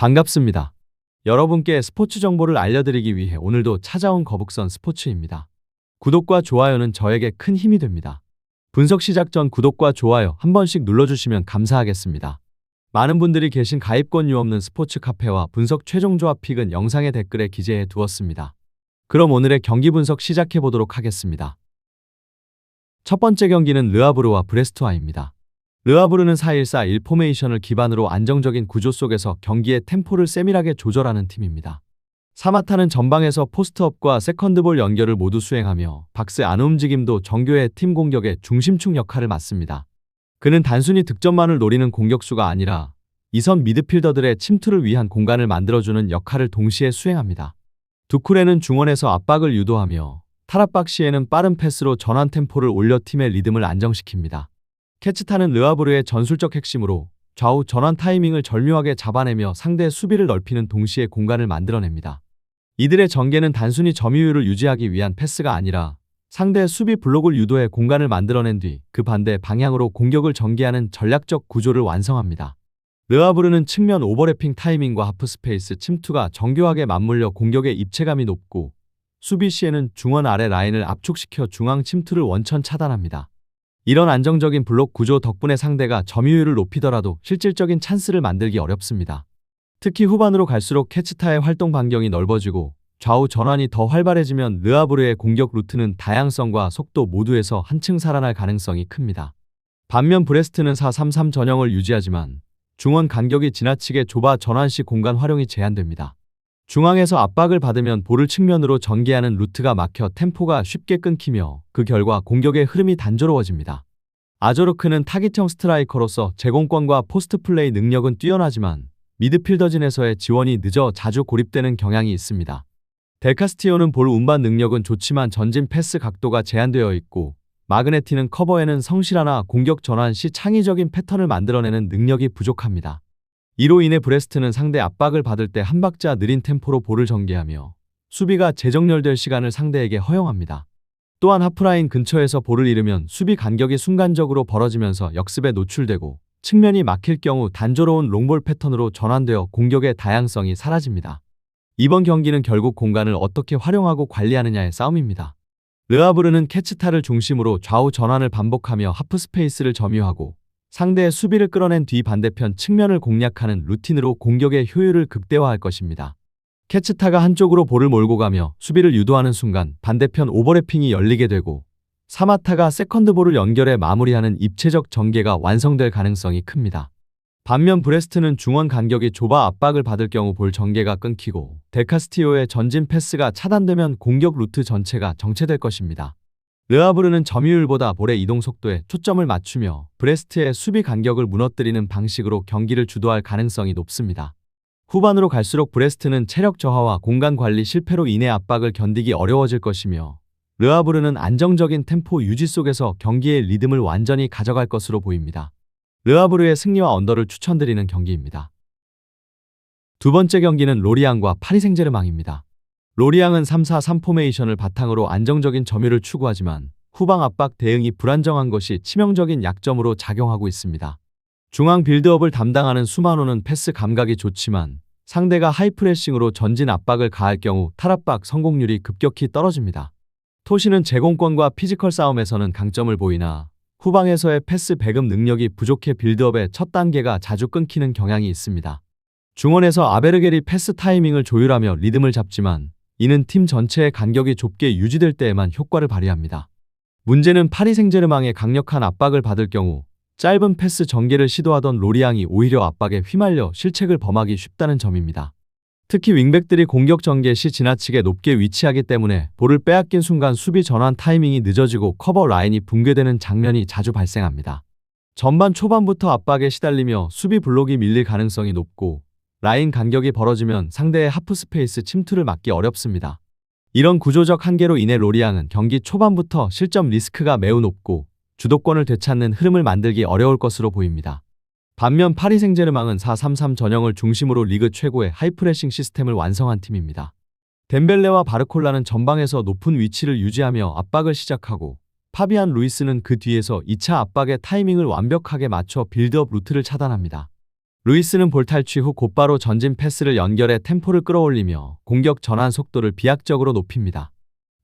반갑습니다. 여러분께 스포츠 정보를 알려드리기 위해 오늘도 찾아온 거북선 스포츠입니다. 구독과 좋아요는 저에게 큰 힘이 됩니다. 분석 시작 전 구독과 좋아요 한 번씩 눌러주시면 감사하겠습니다. 많은 분들이 계신 가입권유 없는 스포츠 카페와 분석 최종 조합 픽은 영상의 댓글에 기재해 두었습니다. 그럼 오늘의 경기 분석 시작해 보도록 하겠습니다. 첫 번째 경기는 르아브르와 브레스트와입니다. 르아브르는 4-1-4-1 포메이션을 기반으로 안정적인 구조 속에서 경기의 템포를 세밀하게 조절하는 팀입니다. 사마타는 전방에서 포스트업과 세컨드볼 연결을 모두 수행하며 박스 안 움직임도 정교의 팀 공격의 중심축 역할을 맡습니다. 그는 단순히 득점만을 노리는 공격수가 아니라 이선 미드필더들의 침투를 위한 공간을 만들어주는 역할을 동시에 수행합니다. 두쿠레는 중원에서 압박을 유도하며 타락박 시에는 빠른 패스로 전환 템포를 올려 팀의 리듬을 안정시킵니다. 캐치타는 르아브르의 전술적 핵심으로 좌우 전환 타이밍을 절묘하게 잡아내며 상대의 수비를 넓히는 동시에 공간을 만들어냅니다. 이들의 전개는 단순히 점유율을 유지하기 위한 패스가 아니라 상대의 수비 블록을 유도해 공간을 만들어낸 뒤 그 반대 방향으로 공격을 전개하는 전략적 구조를 완성합니다. 르아브르는 측면 오버래핑 타이밍과 하프스페이스 침투가 정교하게 맞물려 공격의 입체감이 높고 수비 시에는 중원 아래 라인을 압축시켜 중앙 침투를 원천 차단합니다. 이런 안정적인 블록 구조 덕분에 상대가 점유율을 높이더라도 실질적인 찬스를 만들기 어렵습니다. 특히 후반으로 갈수록 캐치타의 활동 반경이 넓어지고 좌우 전환이 더 활발해지면 르아브르의 공격 루트는 다양성과 속도 모두에서 한층 살아날 가능성이 큽니다. 반면 브레스트는 4-3-3 전형을 유지하지만 중원 간격이 지나치게 좁아 전환 시 공간 활용이 제한됩니다. 중앙에서 압박을 받으면 볼을 측면으로 전개하는 루트가 막혀 템포가 쉽게 끊기며 그 결과 공격의 흐름이 단조로워집니다. 아조르크는 타깃형 스트라이커로서 제공권과 포스트 플레이 능력은 뛰어나지만 미드필더진에서의 지원이 늦어 자주 고립되는 경향이 있습니다. 델카스티오는 볼 운반 능력은 좋지만 전진 패스 각도가 제한되어 있고 마그네티는 커버에는 성실하나 공격 전환 시 창의적인 패턴을 만들어내는 능력이 부족합니다. 이로 인해 브레스트는 상대 압박을 받을 때 한 박자 느린 템포로 볼을 전개하며 수비가 재정렬될 시간을 상대에게 허용합니다. 또한 하프라인 근처에서 볼을 잃으면 수비 간격이 순간적으로 벌어지면서 역습에 노출되고 측면이 막힐 경우 단조로운 롱볼 패턴으로 전환되어 공격의 다양성이 사라집니다. 이번 경기는 결국 공간을 어떻게 활용하고 관리하느냐의 싸움입니다. 르아브르는 캐치타를 중심으로 좌우 전환을 반복하며 하프 스페이스를 점유하고 상대의 수비를 끌어낸 뒤 반대편 측면을 공략하는 루틴으로 공격의 효율을 극대화할 것입니다. 캐치타가 한쪽으로 볼을 몰고 가며 수비를 유도하는 순간 반대편 오버래핑이 열리게 되고 사마타가 세컨드볼을 연결해 마무리하는 입체적 전개가 완성될 가능성이 큽니다. 반면 브레스트는 중원 간격이 좁아 압박을 받을 경우 볼 전개가 끊기고 데카스티오의 전진 패스가 차단되면 공격 루트 전체가 정체될 것입니다. 르아브르는 점유율보다 볼의 이동 속도에 초점을 맞추며 브레스트의 수비 간격을 무너뜨리는 방식으로 경기를 주도할 가능성이 높습니다. 후반으로 갈수록 브레스트는 체력 저하와 공간 관리 실패로 인해 압박을 견디기 어려워질 것이며 르아브르는 안정적인 템포 유지 속에서 경기의 리듬을 완전히 가져갈 것으로 보입니다. 르아브르의 승리와 언더를 추천드리는 경기입니다. 두 번째 경기는 로리앙과 파리 생제르망입니다. 로리앙은 3-4-3 포메이션을 바탕으로 안정적인 점유를 추구하지만 후방 압박 대응이 불안정한 것이 치명적인 약점으로 작용하고 있습니다. 중앙 빌드업을 담당하는 수마노는 패스 감각이 좋지만 상대가 하이프레싱으로 전진 압박을 가할 경우 탈압박 성공률이 급격히 떨어집니다. 토시는 제공권과 피지컬 싸움에서는 강점을 보이나 후방에서의 패스 배급 능력이 부족해 빌드업의 첫 단계가 자주 끊기는 경향이 있습니다. 중원에서 아베르겔이 패스 타이밍을 조율하며 리듬을 잡지만 이는 팀 전체의 간격이 좁게 유지될 때에만 효과를 발휘합니다. 문제는 파리 생제르망의 강력한 압박을 받을 경우 짧은 패스 전개를 시도하던 로리앙이 오히려 압박에 휘말려 실책을 범하기 쉽다는 점입니다. 특히 윙백들이 공격 전개 시 지나치게 높게 위치하기 때문에 볼을 빼앗긴 순간 수비 전환 타이밍이 늦어지고 커버 라인이 붕괴되는 장면이 자주 발생합니다. 전반 초반부터 압박에 시달리며 수비 블록이 밀릴 가능성이 높고 라인 간격이 벌어지면 상대의 하프 스페이스 침투를 막기 어렵습니다. 이런 구조적 한계로 인해 로리앙은 경기 초반부터 실점 리스크가 매우 높고 주도권을 되찾는 흐름을 만들기 어려울 것으로 보입니다. 반면 파리 생제르망은 4-3-3 전형을 중심으로 리그 최고의 하이프레싱 시스템을 완성한 팀입니다. 덴벨레와 바르콜라는 전방에서 높은 위치를 유지하며 압박을 시작하고 파비안 루이스는 그 뒤에서 2차 압박의 타이밍을 완벽하게 맞춰 빌드업 루트를 차단합니다. 루이스는 볼 탈취 후 곧바로 전진 패스를 연결해 템포를 끌어올리며 공격 전환 속도를 비약적으로 높입니다.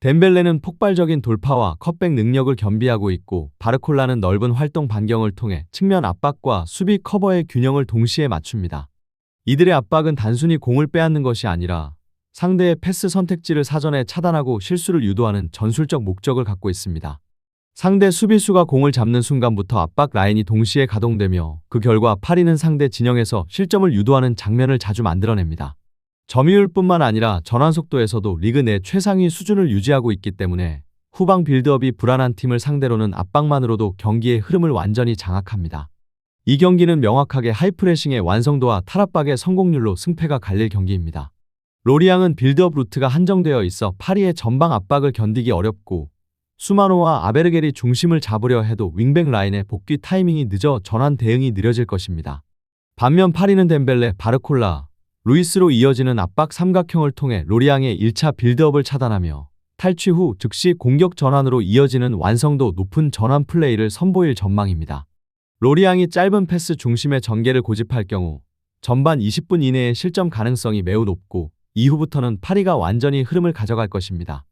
덴벨레는 폭발적인 돌파와 컷백 능력을 겸비하고 있고 바르콜라는 넓은 활동 반경을 통해 측면 압박과 수비 커버의 균형을 동시에 맞춥니다. 이들의 압박은 단순히 공을 빼앗는 것이 아니라 상대의 패스 선택지를 사전에 차단하고 실수를 유도하는 전술적 목적을 갖고 있습니다. 상대 수비수가 공을 잡는 순간부터 압박 라인이 동시에 가동되며 그 결과 파리는 상대 진영에서 실점을 유도하는 장면을 자주 만들어냅니다. 점유율뿐만 아니라 전환 속도에서도 리그 내 최상위 수준을 유지하고 있기 때문에 후방 빌드업이 불안한 팀을 상대로는 압박만으로도 경기의 흐름을 완전히 장악합니다. 이 경기는 명확하게 하이프레싱의 완성도와 탈압박의 성공률로 승패가 갈릴 경기입니다. 로리앙은 빌드업 루트가 한정되어 있어 파리의 전방 압박을 견디기 어렵고 수마노와 아베르겔이 중심을 잡으려 해도 윙백 라인의 복귀 타이밍이 늦어 전환 대응이 느려질 것입니다. 반면 파리는 덴벨레, 바르콜라, 루이스로 이어지는 압박 삼각형을 통해 로리앙의 1차 빌드업을 차단하며 탈취 후 즉시 공격 전환으로 이어지는 완성도 높은 전환 플레이를 선보일 전망입니다. 로리앙이 짧은 패스 중심의 전개를 고집할 경우 전반 20분 이내의 실점 가능성이 매우 높고 이후부터는 파리가 완전히 흐름을 가져갈 것입니다.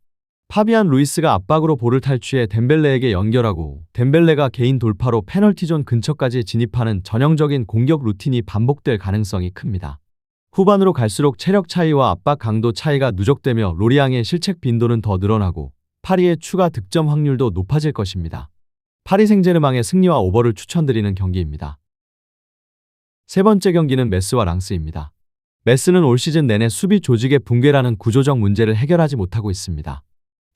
파비안 루이스가 압박으로 볼을 탈취해 덴벨레에게 연결하고 덴벨레가 개인 돌파로 페널티존 근처까지 진입하는 전형적인 공격 루틴이 반복될 가능성이 큽니다. 후반으로 갈수록 체력 차이와 압박 강도 차이가 누적되며 로리앙의 실책 빈도는 더 늘어나고 파리의 추가 득점 확률도 높아질 것입니다. 파리 생제르망의 승리와 오버를 추천드리는 경기입니다. 세 번째 경기는 메스와 랑스입니다. 메스는 올 시즌 내내 수비 조직의 붕괴라는 구조적 문제를 해결하지 못하고 있습니다.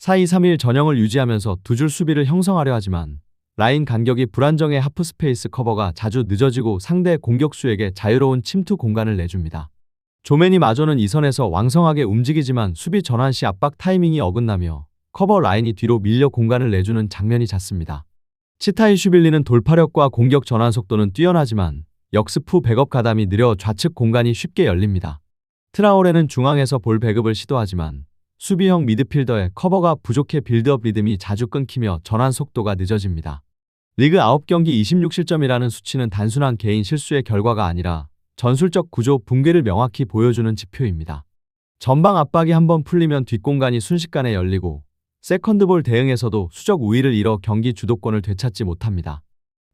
4-2-3-1 전형을 유지하면서 두 줄 수비를 형성하려 하지만 라인 간격이 불안정해 하프 스페이스 커버가 자주 늦어지고 상대 공격수에게 자유로운 침투 공간을 내줍니다. 조맨이 마저는 이 선에서 왕성하게 움직이지만 수비 전환 시 압박 타이밍이 어긋나며 커버 라인이 뒤로 밀려 공간을 내주는 장면이 잦습니다. 치타이 슈빌리는 돌파력과 공격 전환 속도는 뛰어나지만 역습 후 백업 가담이 느려 좌측 공간이 쉽게 열립니다. 트라오레는 중앙에서 볼 배급을 시도하지만 수비형 미드필더의 커버가 부족해 빌드업 리듬이 자주 끊기며 전환 속도가 늦어집니다. 리그 9경기 26실점이라는 수치는 단순한 개인 실수의 결과가 아니라 전술적 구조 붕괴를 명확히 보여주는 지표입니다. 전방 압박이 한번 풀리면 뒷공간이 순식간에 열리고 세컨드볼 대응에서도 수적 우위를 잃어 경기 주도권을 되찾지 못합니다.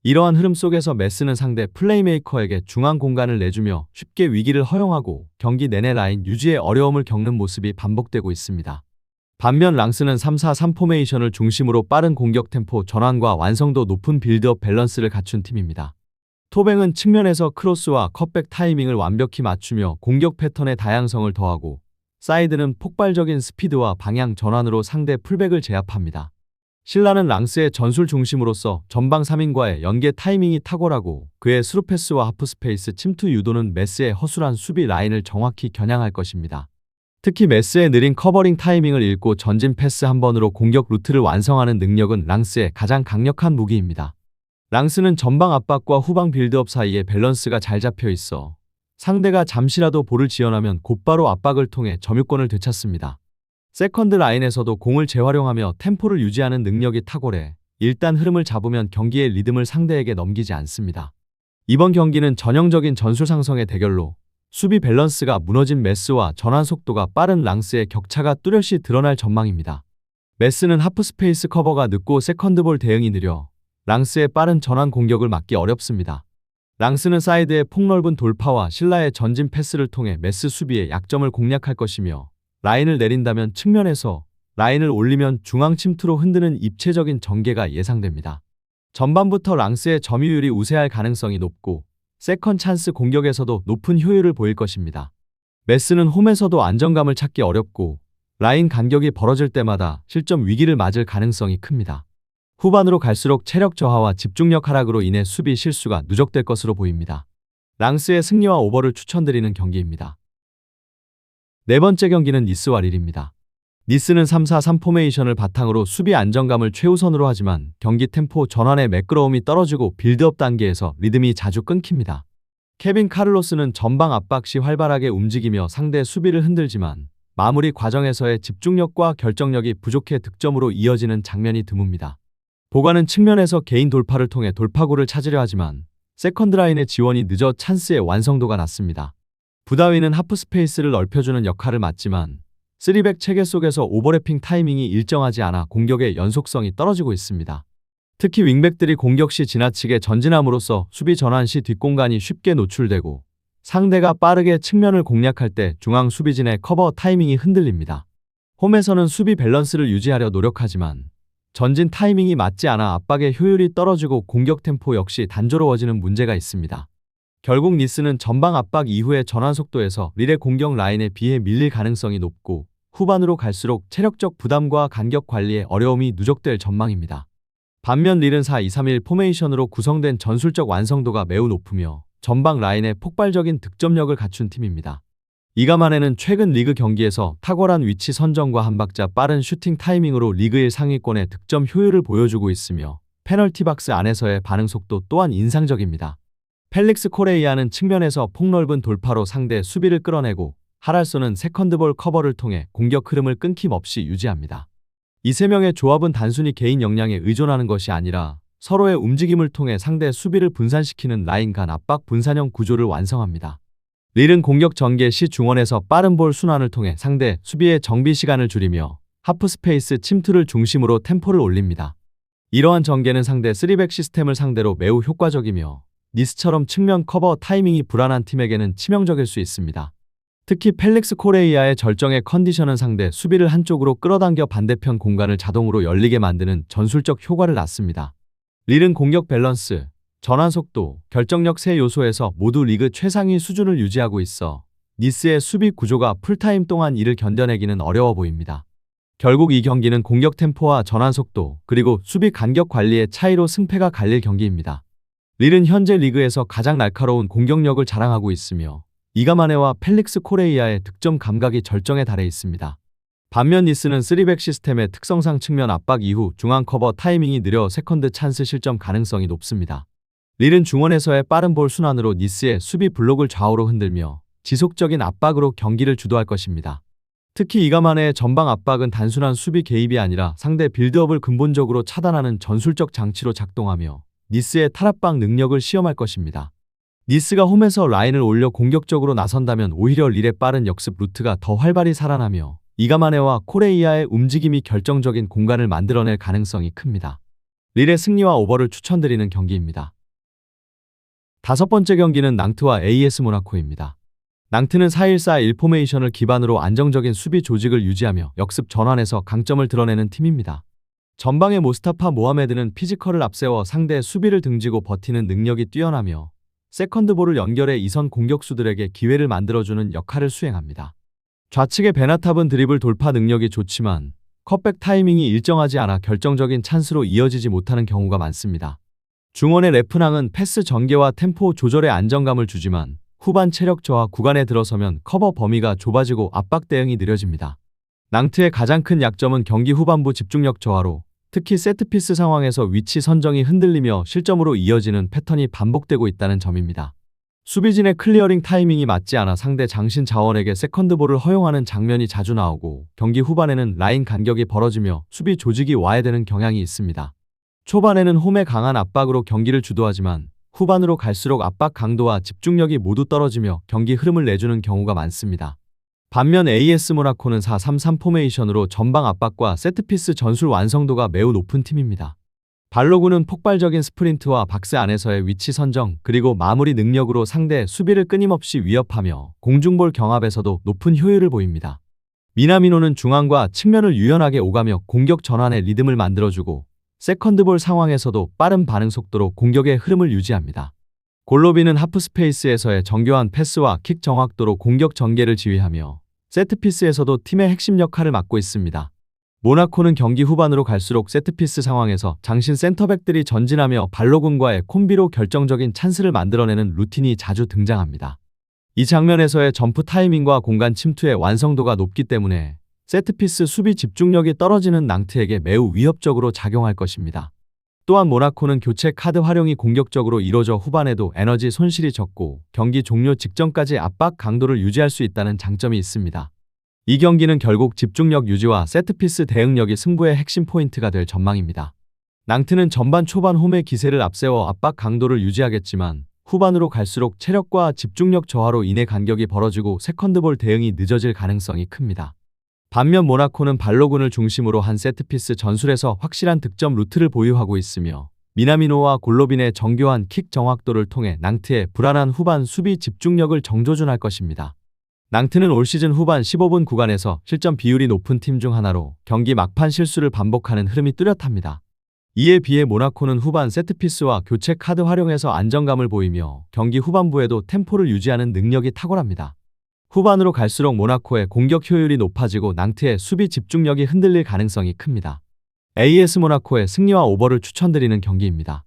이러한 흐름 속에서 메스는 상대 플레이메이커에게 중앙 공간을 내주며 쉽게 위기를 허용하고 경기 내내 라인 유지에 어려움을 겪는 모습이 반복되고 있습니다. 반면 랑스는 3-4-3 포메이션을 중심으로 빠른 공격 템포 전환과 완성도 높은 빌드업 밸런스를 갖춘 팀입니다. 토뱅은 측면에서 크로스와 컷백 타이밍을 완벽히 맞추며 공격 패턴의 다양성을 더하고 사이드는 폭발적인 스피드와 방향 전환으로 상대 풀백을 제압합니다. 신라는 랑스의 전술 중심으로서 전방 3인과의 연계 타이밍이 탁월하고 그의 스루 패스와 하프 스페이스 침투 유도는 메스의 허술한 수비 라인을 정확히 겨냥할 것입니다. 특히 메스의 느린 커버링 타이밍을 읽고 전진 패스 한 번으로 공격 루트를 완성하는 능력은 랑스의 가장 강력한 무기입니다. 랑스는 전방 압박과 후방 빌드업 사이에 밸런스가 잘 잡혀 있어 상대가 잠시라도 볼을 지연하면 곧바로 압박을 통해 점유권을 되찾습니다. 세컨드 라인에서도 공을 재활용하며 템포를 유지하는 능력이 탁월해 일단 흐름을 잡으면 경기의 리듬을 상대에게 넘기지 않습니다. 이번 경기는 전형적인 전술 상성의 대결로 수비 밸런스가 무너진 메스와 전환 속도가 빠른 랑스의 격차가 뚜렷이 드러날 전망입니다. 메스는 하프 스페이스 커버가 늦고 세컨드볼 대응이 느려 랑스의 빠른 전환 공격을 막기 어렵습니다. 랑스는 사이드의 폭넓은 돌파와 신라의 전진 패스를 통해 메스 수비의 약점을 공략할 것이며 라인을 내린다면 측면에서 라인을 올리면 중앙 침투로 흔드는 입체적인 전개가 예상됩니다. 전반부터 랑스의 점유율이 우세할 가능성이 높고 세컨 찬스 공격에서도 높은 효율을 보일 것입니다. 메스는 홈에서도 안정감을 찾기 어렵고 라인 간격이 벌어질 때마다 실점 위기를 맞을 가능성이 큽니다. 후반으로 갈수록 체력 저하와 집중력 하락으로 인해 수비 실수가 누적될 것으로 보입니다. 랑스의 승리와 오버를 추천드리는 경기입니다. 네 번째 경기는 니스와 릴입니다. 니스는 3-4-3 포메이션을 바탕으로 수비 안정감을 최우선으로 하지만 경기 템포 전환의 매끄러움이 떨어지고 빌드업 단계에서 리듬이 자주 끊깁니다. 케빈 카를로스는 전방 압박 시 활발하게 움직이며 상대 수비를 흔들지만 마무리 과정에서의 집중력과 결정력이 부족해 득점으로 이어지는 장면이 드뭅니다. 보관은 측면에서 개인 돌파를 통해 돌파구를 찾으려 하지만 세컨드 라인의 지원이 늦어 찬스의 완성도가 낮습니다. 부다위는 하프 스페이스를 넓혀주는 역할을 맡지만 3백 체계 속에서 오버래핑 타이밍이 일정하지 않아 공격의 연속성이 떨어지고 있습니다. 특히 윙백들이 공격 시 지나치게 전진함으로써 수비 전환 시 뒷공간이 쉽게 노출되고 상대가 빠르게 측면을 공략할 때 중앙 수비진의 커버 타이밍이 흔들립니다. 홈에서는 수비 밸런스를 유지하려 노력하지만 전진 타이밍이 맞지 않아 압박의 효율이 떨어지고 공격 템포 역시 단조로워지는 문제가 있습니다. 결국 니스는 전방 압박 이후의 전환 속도에서 릴의 공격 라인에 비해 밀릴 가능성이 높고 후반으로 갈수록 체력적 부담과 간격 관리에 어려움이 누적될 전망입니다. 반면 릴은 4-2-3-1 포메이션으로 구성된 전술적 완성도가 매우 높으며 전방 라인에 폭발적인 득점력을 갖춘 팀입니다. 이가만에는 최근 리그 경기에서 탁월한 위치 선정과 한 박자 빠른 슈팅 타이밍으로 리그 1 상위권의 득점 효율을 보여주고 있으며 페널티 박스 안에서의 반응 속도 또한 인상적입니다. 펠릭스 코레이아는 측면에서 폭넓은 돌파로 상대 수비를 끌어내고 하랄소는 세컨드볼 커버를 통해 공격 흐름을 끊김없이 유지합니다. 이 세 명의 조합은 단순히 개인 역량에 의존하는 것이 아니라 서로의 움직임을 통해 상대 수비를 분산시키는 라인 간 압박 분산형 구조를 완성합니다. 릴은 공격 전개 시 중원에서 빠른 볼 순환을 통해 상대 수비의 정비 시간을 줄이며 하프 스페이스 침투를 중심으로 템포를 올립니다. 이러한 전개는 상대 3백 시스템을 상대로 매우 효과적이며 니스처럼 측면 커버 타이밍이 불안한 팀에게는 치명적일 수 있습니다. 특히 펠릭스 코레이아의 절정의 컨디션은 상대 수비를 한쪽으로 끌어당겨 반대편 공간을 자동으로 열리게 만드는 전술적 효과를 낳습니다. 릴은 공격 밸런스, 전환 속도, 결정력 세 요소에서 모두 리그 최상위 수준을 유지하고 있어 니스의 수비 구조가 풀타임 동안 이를 견뎌내기는 어려워 보입니다. 결국 이 경기는 공격 템포와 전환 속도, 그리고 수비 간격 관리의 차이로 승패가 갈릴 경기입니다. 릴은 현재 리그에서 가장 날카로운 공격력을 자랑하고 있으며 이가마네와 펠릭스 코레이아의 득점 감각이 절정에 달해 있습니다. 반면 니스는 3백 시스템의 특성상 측면 압박 이후 중앙 커버 타이밍이 느려 세컨드 찬스 실점 가능성이 높습니다. 릴은 중원에서의 빠른 볼 순환으로 니스의 수비 블록을 좌우로 흔들며 지속적인 압박으로 경기를 주도할 것입니다. 특히 이가마네의 전방 압박은 단순한 수비 개입이 아니라 상대 빌드업을 근본적으로 차단하는 전술적 장치로 작동하며 니스의 탈압박 능력을 시험할 것입니다. 니스가 홈에서 라인을 올려 공격적으로 나선다면 오히려 릴의 빠른 역습 루트가 더 활발히 살아나며 이가마네와 코레이아의 움직임이 결정적인 공간을 만들어낼 가능성이 큽니다. 릴의 승리와 오버를 추천드리는 경기입니다. 다섯 번째 경기는 낭트와 AS 모나코입니다. 낭트는 4-1-4-1 포메이션을 기반으로 안정적인 수비 조직을 유지하며 역습 전환에서 강점을 드러내는 팀입니다. 전방의 모스타파 모하메드는 피지컬을 앞세워 상대의 수비를 등지고 버티는 능력이 뛰어나며 세컨드볼을 연결해 이선 공격수들에게 기회를 만들어주는 역할을 수행합니다. 좌측의 베나탑은 드리블 돌파 능력이 좋지만 컷백 타이밍이 일정하지 않아 결정적인 찬스로 이어지지 못하는 경우가 많습니다. 중원의 레프낭은 패스 전개와 템포 조절에 안정감을 주지만 후반 체력 저하 구간에 들어서면 커버 범위가 좁아지고 압박 대응이 느려집니다. 낭트의 가장 큰 약점은 경기 후반부 집중력 저하로 특히 세트피스 상황에서 위치 선정이 흔들리며 실점으로 이어지는 패턴이 반복되고 있다는 점입니다. 수비진의 클리어링 타이밍이 맞지 않아 상대 장신 자원에게 세컨드볼을 허용하는 장면이 자주 나오고 경기 후반에는 라인 간격이 벌어지며 수비 조직이 와해되는 경향이 있습니다. 초반에는 홈의 강한 압박으로 경기를 주도하지만 후반으로 갈수록 압박 강도와 집중력이 모두 떨어지며 경기 흐름을 내주는 경우가 많습니다. 반면 AS 모나코는 4-3-3 포메이션으로 전방 압박과 세트피스 전술 완성도가 매우 높은 팀입니다. 발로구는 폭발적인 스프린트와 박스 안에서의 위치 선정 그리고 마무리 능력으로 상대 수비를 끊임없이 위협하며 공중볼 경합에서도 높은 효율을 보입니다. 미나미노는 중앙과 측면을 유연하게 오가며 공격 전환의 리듬을 만들어주고 세컨드볼 상황에서도 빠른 반응 속도로 공격의 흐름을 유지합니다. 골로비는 하프 스페이스에서의 정교한 패스와 킥 정확도로 공격 전개를 지휘하며 세트피스에서도 팀의 핵심 역할을 맡고 있습니다. 모나코는 경기 후반으로 갈수록 세트피스 상황에서 장신 센터백들이 전진하며 발로군과의 콤비로 결정적인 찬스를 만들어내는 루틴이 자주 등장합니다. 이 장면에서의 점프 타이밍과 공간 침투의 완성도가 높기 때문에 세트피스 수비 집중력이 떨어지는 낭트에게 매우 위협적으로 작용할 것입니다. 또한 모나코는 교체 카드 활용이 공격적으로 이뤄져 후반에도 에너지 손실이 적고 경기 종료 직전까지 압박 강도를 유지할 수 있다는 장점이 있습니다. 이 경기는 결국 집중력 유지와 세트피스 대응력이 승부의 핵심 포인트가 될 전망입니다. 낭트는 전반 초반 홈의 기세를 앞세워 압박 강도를 유지하겠지만 후반으로 갈수록 체력과 집중력 저하로 인해 간격이 벌어지고 세컨드볼 대응이 늦어질 가능성이 큽니다. 반면 모나코는 발로군을 중심으로 한 세트피스 전술에서 확실한 득점 루트를 보유하고 있으며 미나미노와 골로빈의 정교한 킥 정확도를 통해 낭트의 불안한 후반 수비 집중력을 정조준할 것입니다. 낭트는 올 시즌 후반 15분 구간에서 실점 비율이 높은 팀 중 하나로 경기 막판 실수를 반복하는 흐름이 뚜렷합니다. 이에 비해 모나코는 후반 세트피스와 교체 카드 활용해서 안정감을 보이며 경기 후반부에도 템포를 유지하는 능력이 탁월합니다. 후반으로 갈수록 모나코의 공격 효율이 높아지고 낭트의 수비 집중력이 흔들릴 가능성이 큽니다. AS 모나코의 승리와 오버를 추천드리는 경기입니다.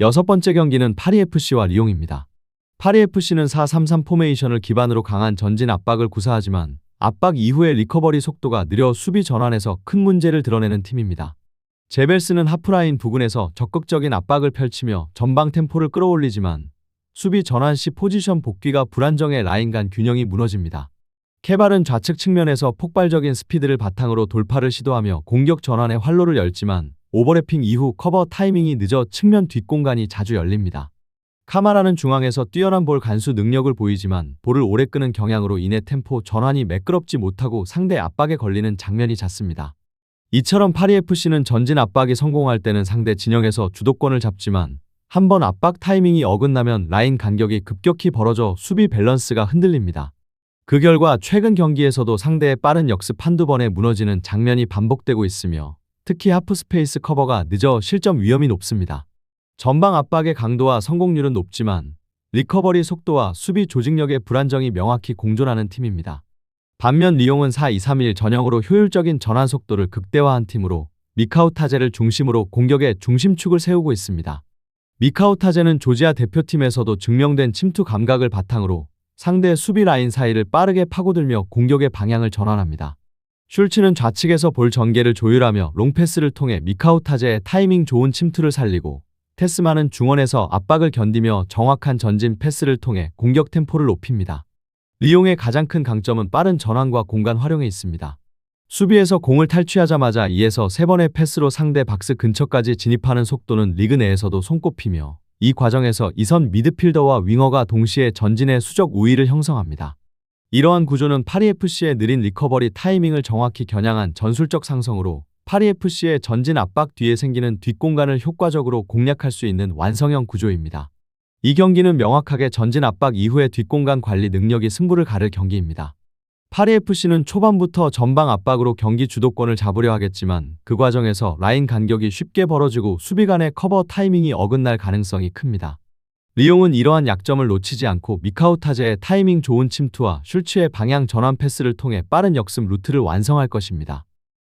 여섯 번째 경기는 파리FC와 리옹입니다. 파리FC는 4-3-3 포메이션을 기반으로 강한 전진 압박을 구사하지만 압박 이후의 리커버리 속도가 느려 수비 전환에서 큰 문제를 드러내는 팀입니다. 제벨스는 하프라인 부근에서 적극적인 압박을 펼치며 전방 템포를 끌어올리지만 수비 전환 시 포지션 복귀가 불안정해 라인 간 균형이 무너집니다. 케발은 좌측 측면에서 폭발적인 스피드를 바탕으로 돌파를 시도하며 공격 전환의 활로를 열지만 오버래핑 이후 커버 타이밍이 늦어 측면 뒷공간이 자주 열립니다. 카마라는 중앙에서 뛰어난 볼 간수 능력을 보이지만 볼을 오래 끄는 경향으로 인해 템포 전환이 매끄럽지 못하고 상대 압박에 걸리는 장면이 잦습니다. 이처럼 파리FC는 전진 압박이 성공할 때는 상대 진영에서 주도권을 잡지만 한번 압박 타이밍이 어긋나면 라인 간격이 급격히 벌어져 수비 밸런스가 흔들립니다. 그 결과 최근 경기에서도 상대의 빠른 역습 한두 번에 무너지는 장면이 반복되고 있으며 특히 하프 스페이스 커버가 늦어 실점 위험이 높습니다. 전방 압박의 강도와 성공률은 높지만 리커버리 속도와 수비 조직력의 불안정이 명확히 공존하는 팀입니다. 반면 리옹은 4-2-3-1 전형으로 효율적인 전환 속도를 극대화한 팀으로 미카우 타제를 중심으로 공격의 중심축을 세우고 있습니다. 미카우 타제는 조지아 대표팀에서도 증명된 침투 감각을 바탕으로 상대 수비 라인 사이를 빠르게 파고들며 공격의 방향을 전환합니다. 슐츠는 좌측에서 볼 전개를 조율하며 롱패스를 통해 미카우 타제의 타이밍 좋은 침투를 살리고 테스마는 중원에서 압박을 견디며 정확한 전진 패스를 통해 공격 템포를 높입니다. 리옹의 가장 큰 강점은 빠른 전환과 공간 활용에 있습니다. 수비에서 공을 탈취하자마자 2에서 3번의 패스로 상대 박스 근처까지 진입하는 속도는 리그 내에서도 손꼽히며 이 과정에서 이선 미드필더와 윙어가 동시에 전진의 수적 우위를 형성합니다. 이러한 구조는 파리FC의 느린 리커버리 타이밍을 정확히 겨냥한 전술적 상성으로 파리FC의 전진 압박 뒤에 생기는 뒷공간을 효과적으로 공략할 수 있는 완성형 구조입니다. 이 경기는 명확하게 전진 압박 이후의 뒷공간 관리 능력이 승부를 가를 경기입니다. 파리FC는 초반부터 전방 압박으로 경기 주도권을 잡으려 하겠지만 그 과정에서 라인 간격이 쉽게 벌어지고 수비 간의 커버 타이밍이 어긋날 가능성이 큽니다. 리옹은 이러한 약점을 놓치지 않고 미카우타제의 타이밍 좋은 침투와 슐츠의 방향 전환 패스를 통해 빠른 역습 루트를 완성할 것입니다.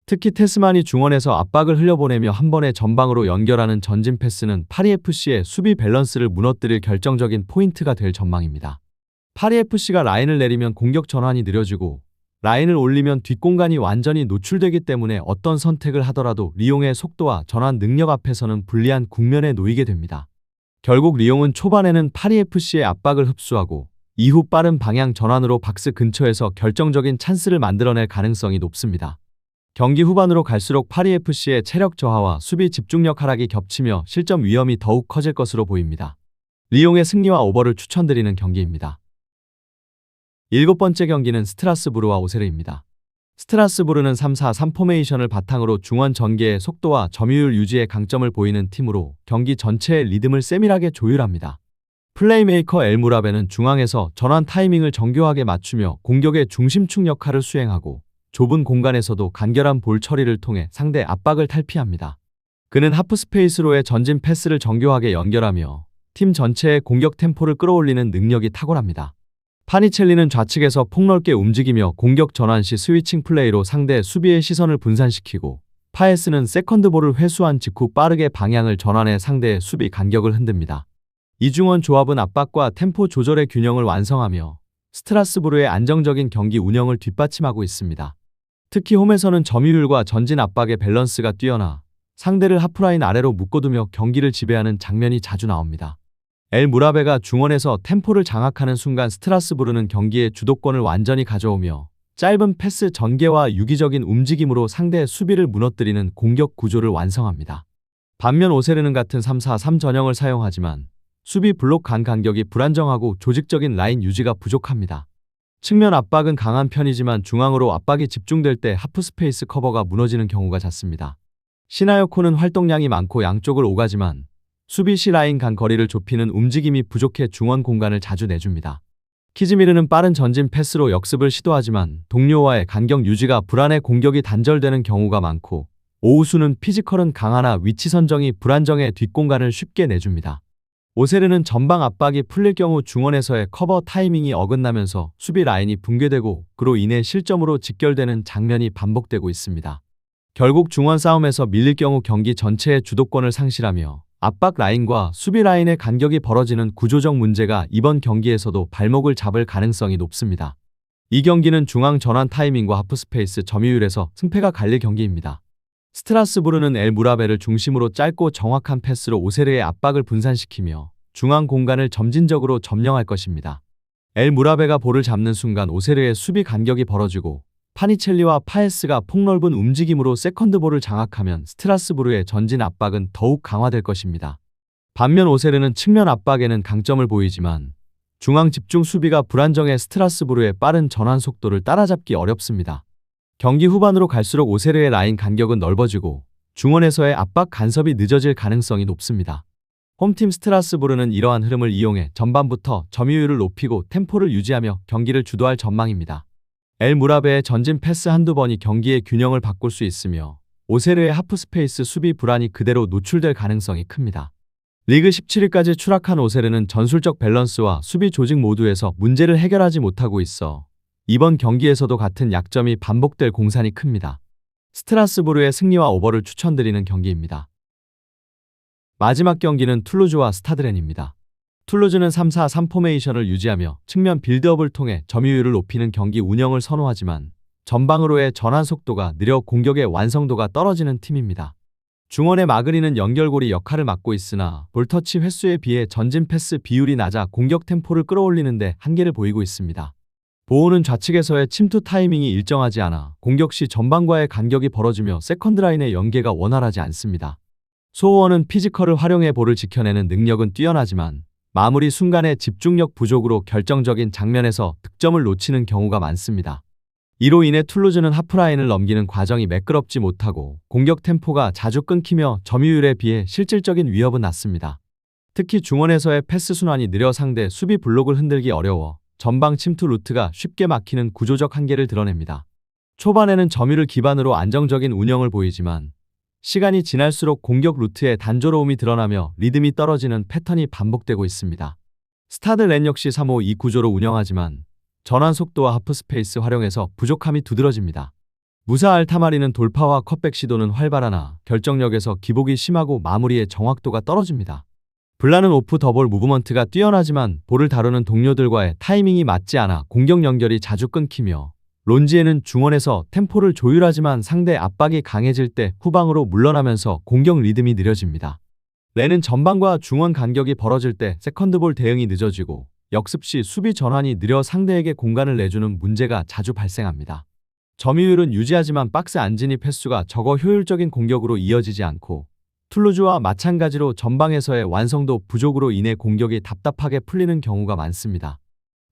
특히 테스만이 중원에서 압박을 흘려보내며 한 번에 전방으로 연결하는 전진 패스는 파리FC의 수비 밸런스를 무너뜨릴 결정적인 포인트가 될 전망입니다. 파리FC가 라인을 내리면 공격 전환이 느려지고 라인을 올리면 뒷공간이 완전히 노출되기 때문에 어떤 선택을 하더라도 리옹의 속도와 전환 능력 앞에서는 불리한 국면에 놓이게 됩니다. 결국 리옹은 초반에는 파리FC의 압박을 흡수하고 이후 빠른 방향 전환으로 박스 근처에서 결정적인 찬스를 만들어낼 가능성이 높습니다. 경기 후반으로 갈수록 파리FC의 체력 저하와 수비 집중력 하락이 겹치며 실점 위험이 더욱 커질 것으로 보입니다. 리옹의 승리와 오버를 추천드리는 경기입니다. 일곱 번째 경기는 스트라스부르와 오세르입니다. 스트라스부르는 3-4-3 포메이션을 바탕으로 중원 전개의 속도와 점유율 유지의 강점을 보이는 팀으로 경기 전체의 리듬을 세밀하게 조율합니다. 플레이메이커 엘무라베는 중앙에서 전환 타이밍을 정교하게 맞추며 공격의 중심축 역할을 수행하고 좁은 공간에서도 간결한 볼 처리를 통해 상대 압박을 탈피합니다. 그는 하프 스페이스로의 전진 패스를 정교하게 연결하며 팀 전체의 공격 템포를 끌어올리는 능력이 탁월합니다. 파니첼리는 좌측에서 폭넓게 움직이며 공격 전환 시 스위칭 플레이로 상대 수비의 시선을 분산시키고 파에스는 세컨드볼을 회수한 직후 빠르게 방향을 전환해 상대의 수비 간격을 흔듭니다. 이중원 조합은 압박과 템포 조절의 균형을 완성하며 스트라스부르의 안정적인 경기 운영을 뒷받침하고 있습니다. 특히 홈에서는 점유율과 전진 압박의 밸런스가 뛰어나 상대를 하프라인 아래로 묶어두며 경기를 지배하는 장면이 자주 나옵니다. 엘 무라베가 중원에서 템포를 장악하는 순간 스트라스부르는 경기의 주도권을 완전히 가져오며 짧은 패스 전개와 유기적인 움직임으로 상대의 수비를 무너뜨리는 공격 구조를 완성합니다. 반면 오세르는 같은 3-4-3 전형을 사용하지만 수비 블록 간 간격이 불안정하고 조직적인 라인 유지가 부족합니다. 측면 압박은 강한 편이지만 중앙으로 압박이 집중될 때 하프 스페이스 커버가 무너지는 경우가 잦습니다. 시나요코는 활동량이 많고 양쪽을 오가지만 수비 시 라인 간 거리를 좁히는 움직임이 부족해 중원 공간을 자주 내줍니다. 키즈미르는 빠른 전진 패스로 역습을 시도하지만 동료와의 간격 유지가 불안해 공격이 단절되는 경우가 많고 오우수는 피지컬은 강하나 위치 선정이 불안정해 뒷공간을 쉽게 내줍니다. 오세르는 전방 압박이 풀릴 경우 중원에서의 커버 타이밍이 어긋나면서 수비 라인이 붕괴되고 그로 인해 실점으로 직결되는 장면이 반복되고 있습니다. 결국 중원 싸움에서 밀릴 경우 경기 전체의 주도권을 상실하며 압박 라인과 수비 라인의 간격이 벌어지는 구조적 문제가 이번 경기에서도 발목을 잡을 가능성이 높습니다. 이 경기는 중앙 전환 타이밍과 하프 스페이스 점유율에서 승패가 갈릴 경기입니다. 스트라스부르는 엘 무라베를 중심으로 짧고 정확한 패스로 오세르의 압박을 분산시키며 중앙 공간을 점진적으로 점령할 것입니다. 엘 무라베가 볼을 잡는 순간 오세르의 수비 간격이 벌어지고 파니첼리와 파에스가 폭넓은 움직임으로 세컨드볼을 장악하면 스트라스부르의 전진 압박은 더욱 강화될 것입니다. 반면 오세르는 측면 압박에는 강점을 보이지만 중앙 집중 수비가 불안정해 스트라스부르의 빠른 전환 속도를 따라잡기 어렵습니다. 경기 후반으로 갈수록 오세르의 라인 간격은 넓어지고 중원에서의 압박 간섭이 늦어질 가능성이 높습니다. 홈팀 스트라스부르는 이러한 흐름을 이용해 전반부터 점유율을 높이고 템포를 유지하며 경기를 주도할 전망입니다. 엘 무라베의 전진 패스 한두 번이 경기의 균형을 바꿀 수 있으며 오세르의 하프 스페이스 수비 불안이 그대로 노출될 가능성이 큽니다. 리그 17위까지 추락한 오세르는 전술적 밸런스와 수비 조직 모두에서 문제를 해결하지 못하고 있어 이번 경기에서도 같은 약점이 반복될 공산이 큽니다. 스트라스부르의 승리와 오버를 추천드리는 경기입니다. 마지막 경기는 툴루즈와 스타드렌입니다. 툴루즈는 3-4-3 포메이션을 유지하며 측면 빌드업을 통해 점유율을 높이는 경기 운영을 선호하지만 전방으로의 전환 속도가 느려 공격의 완성도가 떨어지는 팀입니다. 중원의 마그리는 연결고리 역할을 맡고 있으나 볼터치 횟수에 비해 전진 패스 비율이 낮아 공격 템포를 끌어올리는데 한계를 보이고 있습니다. 보호는 좌측에서의 침투 타이밍이 일정하지 않아 공격 시 전방과의 간격이 벌어지며 세컨드 라인의 연계가 원활하지 않습니다. 소호원은 피지컬을 활용해 볼을 지켜내는 능력은 뛰어나지만 마무리 순간의 집중력 부족으로 결정적인 장면에서 득점을 놓치는 경우가 많습니다. 이로 인해 툴루즈는 하프라인을 넘기는 과정이 매끄럽지 못하고 공격 템포가 자주 끊기며 점유율에 비해 실질적인 위협은 낮습니다. 특히 중원에서의 패스 순환이 느려 상대 수비 블록을 흔들기 어려워 전방 침투 루트가 쉽게 막히는 구조적 한계를 드러냅니다. 초반에는 점유를 기반으로 안정적인 운영을 보이지만 시간이 지날수록 공격 루트에 단조로움이 드러나며 리듬이 떨어지는 패턴이 반복되고 있습니다. 스타드렌 역시 3-5-2 구조로 운영하지만 전환 속도와 하프 스페이스 활용에서 부족함이 두드러집니다. 무사 알타마리는 돌파와 컷백 시도는 활발하나 결정력에서 기복이 심하고 마무리의 정확도가 떨어집니다. 블라는 오프 더볼 무브먼트가 뛰어나지만 볼을 다루는 동료들과의 타이밍이 맞지 않아 공격 연결이 자주 끊기며 론지에는 중원에서 템포를 조율하지만 상대 압박이 강해질 때 후방으로 물러나면서 공격 리듬이 느려집니다. 레는 전방과 중원 간격이 벌어질 때 세컨드볼 대응이 늦어지고 역습 시 수비 전환이 느려 상대에게 공간을 내주는 문제가 자주 발생합니다. 점유율은 유지하지만 박스 안진입 횟수가 적어 효율적인 공격으로 이어지지 않고 툴루즈와 마찬가지로 전방에서의 완성도 부족으로 인해 공격이 답답하게 풀리는 경우가 많습니다.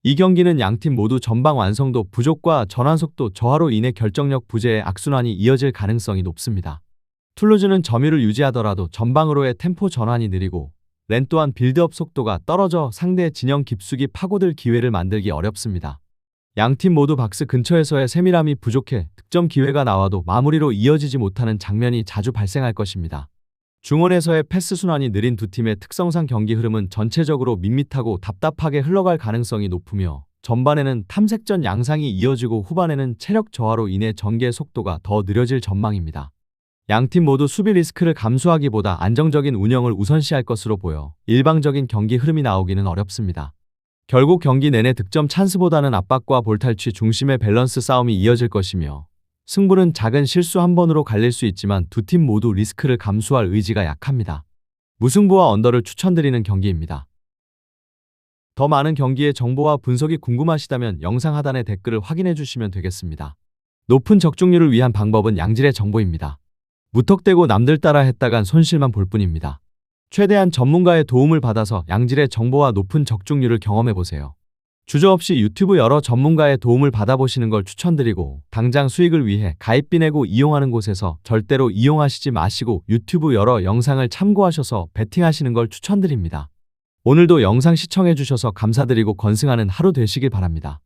이 경기는 양팀 모두 전방 완성도 부족과 전환 속도 저하로 인해 결정력 부재의 악순환이 이어질 가능성이 높습니다. 툴루즈는 점유를 유지하더라도 전방으로의 템포 전환이 느리고 렌 또한 빌드업 속도가 떨어져 상대 진영 깊숙이 파고들 기회를 만들기 어렵습니다. 양팀 모두 박스 근처에서의 세밀함이 부족해 득점 기회가 나와도 마무리로 이어지지 못하는 장면이 자주 발생할 것입니다. 중원에서의 패스 순환이 느린 두 팀의 특성상 경기 흐름은 전체적으로 밋밋하고 답답하게 흘러갈 가능성이 높으며 전반에는 탐색전 양상이 이어지고 후반에는 체력 저하로 인해 전개 속도가 더 느려질 전망입니다. 양팀 모두 수비 리스크를 감수하기보다 안정적인 운영을 우선시할 것으로 보여 일방적인 경기 흐름이 나오기는 어렵습니다. 결국 경기 내내 득점 찬스보다는 압박과 볼탈취 중심의 밸런스 싸움이 이어질 것이며 승부는 작은 실수 한 번으로 갈릴 수 있지만 두 팀 모두 리스크를 감수할 의지가 약합니다. 무승부와 언더를 추천드리는 경기입니다. 더 많은 경기의 정보와 분석이 궁금하시다면 영상 하단의 댓글을 확인해 주시면 되겠습니다. 높은 적중률을 위한 방법은 양질의 정보입니다. 무턱대고 남들 따라 했다간 손실만 볼 뿐입니다. 최대한 전문가의 도움을 받아서 양질의 정보와 높은 적중률을 경험해 보세요. 주저없이 유튜브 여러 전문가의 도움을 받아보시는 걸 추천드리고 당장 수익을 위해 가입비 내고 이용하는 곳에서 절대로 이용하시지 마시고 유튜브 여러 영상을 참고하셔서 베팅하시는 걸 추천드립니다. 오늘도 영상 시청해 주셔서 감사드리고 건승하는 하루 되시길 바랍니다.